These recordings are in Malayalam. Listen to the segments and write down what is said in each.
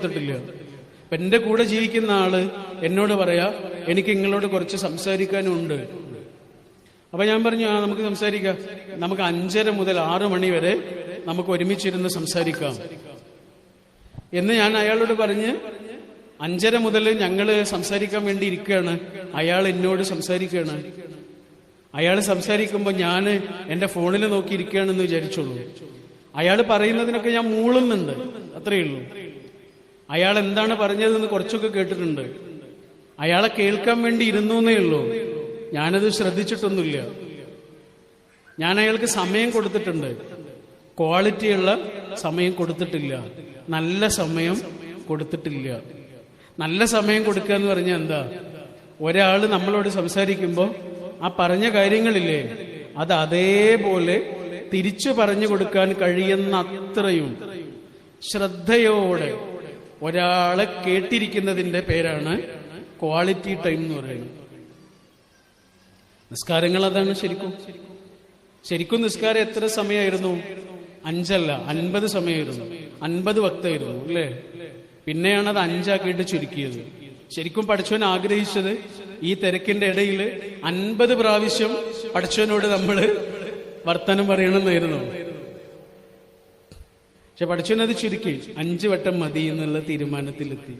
കൊടുത്തിട്ടില്ല അപ്പൊ എന്റെ കൂടെ ജീവിക്കുന്ന ആൾ എന്നോട് പറയാ എനിക്ക് നിങ്ങളോട് കുറച്ച് സംസാരിക്കാനുണ്ട്. അപ്പൊ ഞാൻ പറഞ്ഞു ആ നമുക്ക് സംസാരിക്കാം. നമുക്ക് അഞ്ചര മുതൽ ആറു മണി വരെ നമുക്ക് ഒരുമിച്ചിരുന്ന് സംസാരിക്കാം. എന്ന് ഞാൻ അയാളോട് പറഞ്ഞ് അഞ്ചര മുതൽ ഞങ്ങൾ സംസാരിക്കാൻ വേണ്ടി ഇരിക്കുകയാണ്. അയാൾ എന്നോട് സംസാരിക്കുകയാണ്. അയാൾ സംസാരിക്കുമ്പോൾ ഞാൻ എന്റെ ഫോണിൽ നോക്കി ഇരിക്കുകയാണെന്ന് വിചാരിച്ചോളൂ. അയാൾ പറയുന്നതിനൊക്കെ ഞാൻ മൂളുന്നുണ്ട്. അത്രയേ ഉള്ളൂ. അയാൾ എന്താണ് പറഞ്ഞതെന്ന് കുറച്ചൊക്കെ കേട്ടിട്ടുണ്ട്. അയാളെ കേൾക്കാൻ വേണ്ടി ഇരുന്നു എന്നേ ഉള്ളൂ. ഞാനത് ശ്രദ്ധിച്ചിട്ടൊന്നുമില്ല. ഞാൻ അയാൾക്ക് സമയം കൊടുത്തിട്ടുണ്ട്. ക്വാളിറ്റിയുള്ള സമയം കൊടുത്തിട്ടില്ല. നല്ല സമയം കൊടുത്തിട്ടില്ല. നല്ല സമയം കൊടുക്കുക എന്ന് പറഞ്ഞാൽ എന്താ? ഒരാൾ നമ്മളോട് സംസാരിക്കുമ്പോൾ ആ പറഞ്ഞ കാര്യങ്ങളില്ലേ അത് അതേപോലെ തിരിച്ചു പറഞ്ഞു കൊടുക്കാൻ കഴിയുന്ന അത്രയും ശ്രദ്ധയോടെ ഒരാളെ കേട്ടിരിക്കുന്നതിന്റെ പേരാണ് ക്വാളിറ്റി ടൈം എന്ന് പറയുന്നത്. നിസ്കാരങ്ങൾ അതാണ് ശരിക്കും. ശരിക്കും നിസ്കാരം എത്ര സമയമായിരുന്നു? അഞ്ചല്ല അൻപത് സമയമായിരുന്നു. അൻപത് വക്തായിരുന്നു അല്ലേ? പിന്നെയാണ് അത് അഞ്ചാക്കിയിട്ട് ചുരുക്കിയത്. ശരിക്കും പഠിച്ചവൻ ആഗ്രഹിച്ചത് ഈ തിരക്കിന്റെ ഇടയിൽ അൻപത് പ്രാവശ്യം പഠിച്ചവനോട് നമ്മൾ വർത്തനം പറയണമെന്നായിരുന്നു. പക്ഷെ പഠിച്ചത് ചുരുക്കി. അഞ്ചു വട്ടം മതി എന്നുള്ള തീരുമാനത്തിലെത്തി.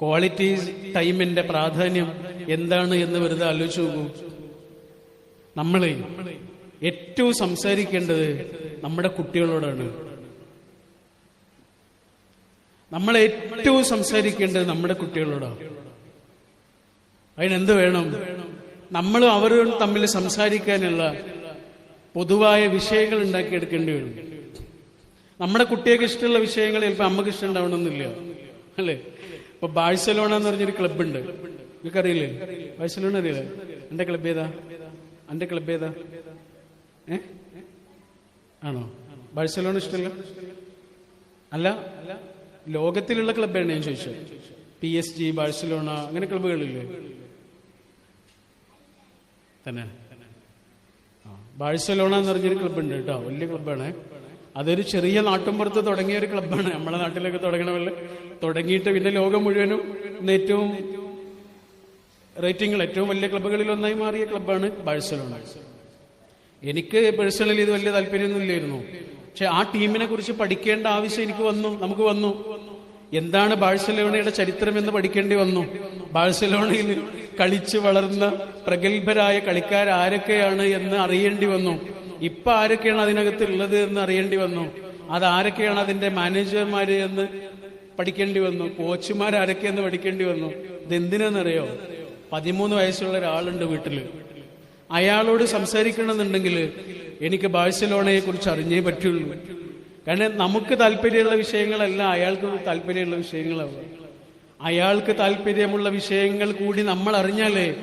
ക്വാളിറ്റി ടൈമിന്റെ പ്രാധാന്യം എന്താണ് എന്ന് വെറുതെ ആലോചിച്ച് നോക്കൂ. നമ്മളെ ഏറ്റവും സംസാരിക്കേണ്ടത് നമ്മുടെ കുട്ടികളോടാണ്. നമ്മൾ ഏറ്റവും സംസാരിക്കേണ്ടത് നമ്മുടെ കുട്ടികളോടാണ് അതിനെന്ത് വേണം? നമ്മൾ അവരും തമ്മിൽ സംസാരിക്കാനുള്ള പൊതുവായ വിഷയങ്ങൾ ഉണ്ടാക്കിയെടുക്കേണ്ടി വരും. നമ്മുടെ കുട്ടികൾക്ക് ഇഷ്ടമുള്ള വിഷയങ്ങൾ ചിലപ്പോൾ അമ്മയ്ക്ക് ഇഷ്ടം ഉണ്ടാവണമെന്നില്ല അല്ലേ? ഇപ്പൊ ബാഴ്സലോണ എന്ന് പറഞ്ഞൊരു ക്ലബുണ്ട് നിങ്ങൾക്ക് അറിയില്ലേ ബാഴ്സലോണ അറിയില്ലേ? എന്റെ ക്ലബ് ഏതാ? എന്റെ ക്ലബ് ഏതാ? ഏ? ആണോ? ബാഴ്സലോണ ഇഷ്ടമല്ല അല്ല? ലോകത്തിലുള്ള ക്ലബ്ബാണ് ഞാൻ ചോദിച്ചത്? പി എസ് ജി ബാഴ്സലോണ അങ്ങനെ ക്ലബുകളില്ലേ തന്നെ. ബാഴ്സലോണ എന്ന് പറഞ്ഞൊരു ക്ലബ്ബുണ്ട് കേട്ടോ. വലിയ ക്ലബ്ബാണ് അതൊരു ചെറിയ നാട്ടുമ്പുറത്ത് തുടങ്ങിയ ഒരു ക്ലബ്ബാണ് നമ്മളെ നാട്ടിലൊക്കെ തുടങ്ങണമല്ല തുടങ്ങിയിട്ട് പിന്നെ ലോകം മുഴുവനും ഏറ്റവും റേറ്റിംഗിൽ ഏറ്റവും വലിയ ക്ലബ്ബുകളിൽ ഒന്നായി മാറിയ ക്ലബ്ബാണ് ബാഴ്സലോണ. എനിക്ക് പേഴ്സണലി ഇത് വലിയ താല്പര്യമൊന്നും ഇല്ലായിരുന്നു പക്ഷെ ആ ടീമിനെ കുറിച്ച് പഠിക്കേണ്ട ആവശ്യം എനിക്ക് വന്നു നമുക്ക് വന്നു. എന്താണ് ബാഴ്സലോണയുടെ ചരിത്രം എന്ന് പഠിക്കേണ്ടി വന്നു? ബാഴ്സലോണയിൽ കളിച്ച് വളർന്ന പ്രഗത്ഭരായ കളിക്കാർ ആരൊക്കെയാണ് എന്ന് അറിയേണ്ടി വന്നു. ഇപ്പൊ ആരൊക്കെയാണ് അതിനകത്ത് ഉള്ളത് എന്ന് അറിയേണ്ടി വന്നു? അതാരൊക്കെയാണ് അതിന്റെ മാനേജർമാര് എന്ന് പഠിക്കേണ്ടി വന്നു? കോച്ചുമാർ ആരൊക്കെയെന്ന് പഠിക്കേണ്ടി വന്നു? ഇതെന്തിനാണെന്നറിയോ പതിമൂന്ന് വയസ്സുള്ള ഒരാളുണ്ട് വീട്ടിൽ. അയാളോട് സംസാരിക്കണമെന്നുണ്ടെങ്കിൽ എനിക്ക് ബാഴ്സലോണയെ കുറിച്ച് അറിഞ്ഞേ പറ്റുള്ളൂ. കാരണം നമുക്ക് താല്പര്യമുള്ള വിഷയങ്ങളല്ല അയാൾക്ക് താല്പര്യമുള്ള വിഷയങ്ങളാവും അയാൾക്ക് താല്പര്യമുള്ള വിഷയങ്ങൾ കൂടി നമ്മൾ അറിഞ്ഞാലേ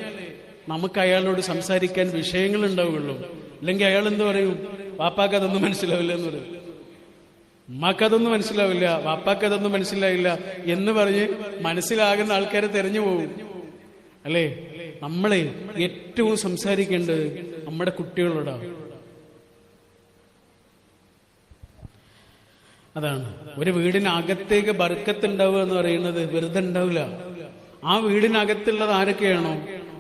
നമുക്ക് അയാളോട് സംസാരിക്കാൻ വിഷയങ്ങൾ ഉണ്ടാവുകയുള്ളൂ. അല്ലെങ്കിൽ അയാൾ എന്ത് പറയും? വാപ്പാക്ക് അതൊന്നും മനസ്സിലാവില്ല എന്ന് പറയും. ഉമ്മാക്ക് അതൊന്നും മനസ്സിലാവില്ല. വാപ്പാക്ക് അതൊന്നും മനസ്സിലാവില്ല എന്ന് പറഞ്ഞ് മനസ്സിലാകുന്ന ആൾക്കാരെ തെരഞ്ഞു പോകും അല്ലേ? നമ്മളെ ഏറ്റവും സംസാരിക്കേണ്ടത് നമ്മുടെ കുട്ടികളോടാണ് അതാണ്. ഒരു വീടിനകത്തേക്ക് ബർക്കത്ത് ഉണ്ടാവുക എന്ന് പറയുന്നത് വെറുതെ ഉണ്ടാവില്ല. ആ വീടിനകത്തുള്ളത് ആരൊക്കെയാണോ?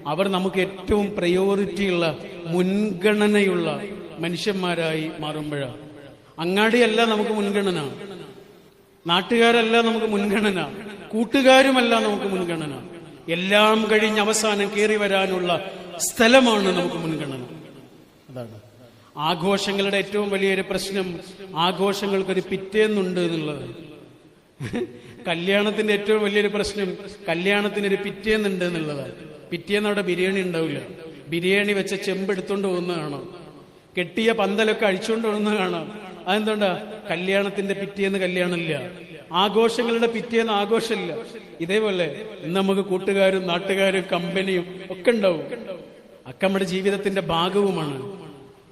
അവർ നമുക്ക് ഏറ്റവും പ്രയോറിറ്റിയുള്ള മുൻഗണനയുള്ള മനുഷ്യന്മാരായി മാറുമ്പോഴാണ് അങ്ങാടിയല്ല നമുക്ക് മുൻഗണന. നാട്ടുകാരല്ല നമുക്ക് മുൻഗണന. കൂട്ടുകാരുമല്ല നമുക്ക് മുൻഗണന. എല്ലാം കഴിഞ്ഞ് അവസാനം കയറി വരാനുള്ള സ്ഥലമാണ് നമുക്ക് മുൻഗണന. അതാണ്. ആഘോഷങ്ങളുടെ ഏറ്റവും വലിയൊരു പ്രശ്നം ആഘോഷങ്ങൾക്കൊരു പിറ്റേന്നുണ്ട് എന്നുള്ളത്. കല്യാണത്തിന്റെ ഏറ്റവും വലിയൊരു പ്രശ്നം കല്യാണത്തിന് കല്യാണത്തിനൊരു പിറ്റേന്നുണ്ട് എന്നുള്ളതാണ്. പിറ്റേന്ന് അവിടെ ബിരിയാണി ഉണ്ടാവില്ല. ബിരിയാണി വെച്ച ചെമ്പ് എടുത്തോണ്ട് പോകുന്ന കാണാം. കെട്ടിയ പന്തലൊക്കെ അഴിച്ചുകൊണ്ട് പോകുന്ന കാണാം. അതെന്തുകൊണ്ടാ? കല്യാണത്തിന്റെ പിറ്റേന്ന് കല്യാണമില്ല. ആഘോഷങ്ങളുടെ പിറ്റേന്ന് ആഘോഷമില്ല. ഇതേപോലെ ഇന്ന് നമുക്ക് കൂട്ടുകാരും നാട്ടുകാരും കമ്പനിയും ഒക്കെ ഉണ്ടാവും. ഒക്കെ നമ്മുടെ ജീവിതത്തിന്റെ ഭാഗവുമാണ്.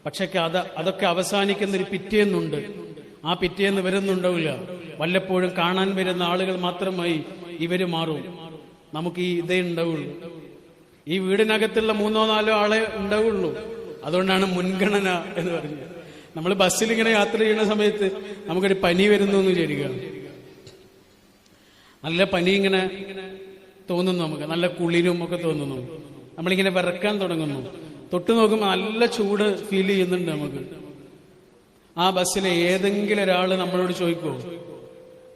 പക്ഷെ അത് അതൊക്കെ അവസാനിക്കുന്ന ഒരു പിറ്റേന്നുണ്ട്. ആ പിറ്റേന്ന് വരുന്നുണ്ടാവില്ല. വല്ലപ്പോഴും കാണാൻ വരുന്ന ആളുകൾ മാത്രമായി ഇവർ മാറും. നമുക്ക് ഈ ഇതേ ഉണ്ടാവുള്ളൂ. ഈ വീടിനകത്തുള്ള മൂന്നോ നാലോ ആളെ ഉണ്ടാവുള്ളൂ. അതുകൊണ്ടാണ് മുൻഗണന എന്ന് പറഞ്ഞത്. നമ്മൾ ബസ്സിൽ ഇങ്ങനെ യാത്ര ചെയ്യുന്ന സമയത്ത് നമുക്കൊരു പനി വരുന്നു എന്ന് ചേരുക നല്ല പനി ഇങ്ങനെ തോന്നുന്നു നമുക്ക്. നല്ല കുളിരും ഒക്കെ തോന്നുന്നു. നമ്മളിങ്ങനെ വിറക്കാൻ തുടങ്ങുന്നു. തൊട്ടു നോക്കുമ്പോൾ നല്ല ചൂട് ഫീൽ ചെയ്യുന്നുണ്ട് നമുക്ക്. ആ ബസ്സിലെ ഏതെങ്കിലും ഒരാൾ നമ്മളോട് ചോദിക്കുമോ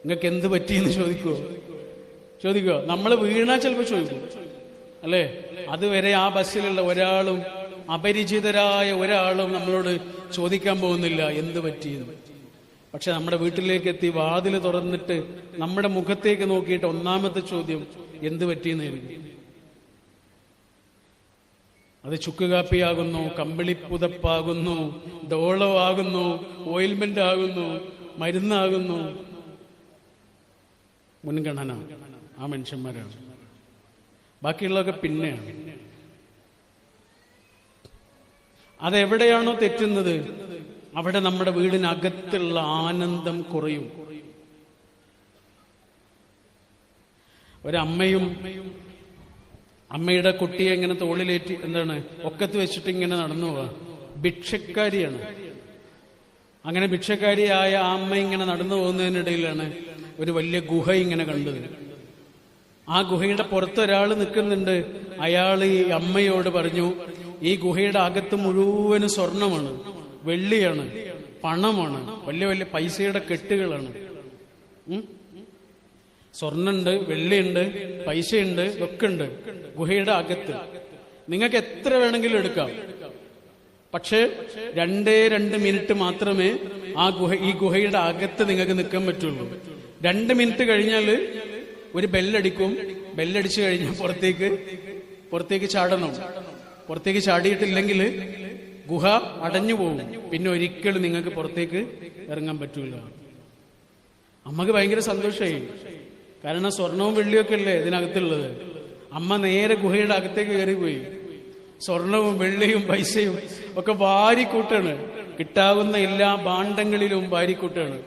നിങ്ങൾക്ക് എന്ത് പറ്റിയെന്ന് ചോദിക്കുമോ ചോദിക്കുമോ നമ്മൾ വീണാൽ ചിലപ്പോൾ ചോദിക്കും. അല്ലേ? അതുവരെ ആ ബസ്സിലുള്ള ഒരാളും അപരിചിതരായ ഒരാളും നമ്മളോട് ചോദിക്കാൻ പോകുന്നില്ല എന്ത് പറ്റിയെന്ന്? പക്ഷെ നമ്മുടെ വീട്ടിലേക്ക് എത്തി വാതിൽ തുറന്നിട്ട് നമ്മുടെ മുഖത്തേക്ക് നോക്കിയിട്ട് ഒന്നാമത്തെ ചോദ്യം എന്ത് പറ്റിയെന്നായിരിക്കും അത് ചുക്കുകാപ്പിയാകുന്നു കമ്പിളിപ്പുതപ്പാകുന്നു ഡോളമാകുന്നു ഓയിൽമെന്റ് ആകുന്നു മരുന്നാകുന്നു. മുൻഗണന ആ മനുഷ്യന്മാരാണ്. ബാക്കിയുള്ളതൊക്കെ പിന്നെയാണ്. അതെവിടെയാണോ തെറ്റുന്നത് അവിടെ നമ്മുടെ വീടിനകത്തുള്ള ആനന്ദം കുറയും. ഒരമ്മയും അമ്മയുടെ കുട്ടിയെ ഇങ്ങനെ തോളിലേറ്റി എന്താണ് ഒക്കത്ത് വെച്ചിട്ട് ഇങ്ങനെ നടന്നു പോവാ. ഭിക്ഷക്കാരിയാണ്. അങ്ങനെ ഭിക്ഷക്കാരിയായ ആ അമ്മ ഇങ്ങനെ നടന്നു പോകുന്നതിനിടയിലാണ് ഒരു വലിയ ഗുഹ ഇങ്ങനെ കണ്ടത്. ആ ഗുഹയുടെ പുറത്ത് ഒരാൾ നിൽക്കുന്നുണ്ട്. അയാൾ ഈ അമ്മയോട് പറഞ്ഞു ഈ ഗുഹയുടെ അകത്ത് മുഴുവനും സ്വർണമാണ് വെള്ളിയാണ് പണമാണ് വലിയ വലിയ പൈസയുടെ കെട്ടുകളാണ്? സ്വർണുണ്ട് വെള്ളിയുണ്ട് പൈസയുണ്ട് ഒക്കെ ഉണ്ട് ഗുഹയുടെ അകത്ത് നിങ്ങൾക്ക് എത്ര വേണമെങ്കിലും എടുക്കാം. പക്ഷേ രണ്ടേ രണ്ട് മിനിറ്റ് മാത്രമേ ആ ഗുഹ ഈ ഗുഹയുടെ അകത്ത് നിങ്ങൾക്ക് നിൽക്കാൻ പറ്റുള്ളൂ. രണ്ട് മിനിറ്റ് കഴിഞ്ഞാൽ ഒരു ബെല്ലടിക്കും. ബെല്ലടിച്ചു കഴിഞ്ഞാൽ പുറത്തേക്ക് പുറത്തേക്ക് ചാടണം. പുറത്തേക്ക് ചാടിയിട്ടില്ലെങ്കിൽ ഗുഹ അടഞ്ഞു പോകും പിന്നെ ഒരിക്കലും നിങ്ങൾക്ക് പുറത്തേക്ക് ഇറങ്ങാൻ പറ്റൂല. അമ്മയ്ക്ക് ഭയങ്കര സന്തോഷമായി കാരണം സ്വർണവും വെള്ളിയൊക്കെ അല്ലേ ഇതിനകത്തുള്ളത്? അമ്മ നേരെ ഗുഹയുടെ അകത്തേക്ക് കയറിപ്പോയി. സ്വർണവും വെള്ളിയും പൈസയും ഒക്കെ വാരിക്കൂട്ടാണ്. കിട്ടാവുന്ന എല്ലാ ഭാണ്ഡങ്ങളിലും വാരിക്കൂട്ടാണ്.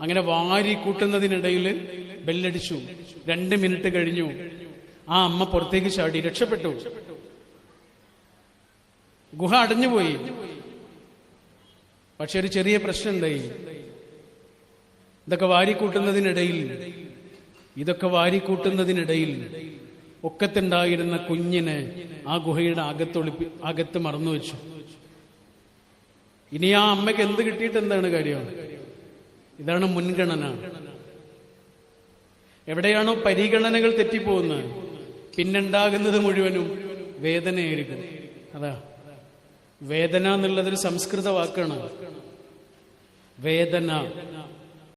അങ്ങനെ വാരിക്കൂട്ടുന്നതിനിടയിൽ ബെല്ലടിച്ചു. രണ്ട് മിനിറ്റ് കഴിഞ്ഞു. ആ അമ്മ പുറത്തേക്ക് ചാടി രക്ഷപ്പെട്ടു. ഗുഹ അടഞ്ഞുപോയി. പക്ഷെ ഒരു ചെറിയ പ്രശ്നം ഉണ്ടായി ഇതൊക്കെ വാരിക്കൂട്ടുന്നതിനിടയിൽ ഇതൊക്കെ വാരിക്കൂട്ടുന്നതിനിടയിൽ ഒക്കത്തുണ്ടായിരുന്ന കുഞ്ഞിനെ ആ ഗുഹയുടെ അകത്തൊളിപ്പി അകത്ത് മറന്നു വെച്ചു. ഇനി ആ അമ്മയ്ക്ക് എന്ത് കിട്ടിയിട്ട് എന്താണ് കാര്യം? ഇതാണ് മുൻഗണന. എവിടെയാണോ പരിഗണനകൾ തെറ്റിപ്പോകുന്നത് പിന്നുണ്ടാകുന്നത് മുഴുവനും വേദനയായിരിക്കും. അതാ. വേദന എന്നുള്ളതൊരു സംസ്കൃത വാക്കാണ്. വേദന.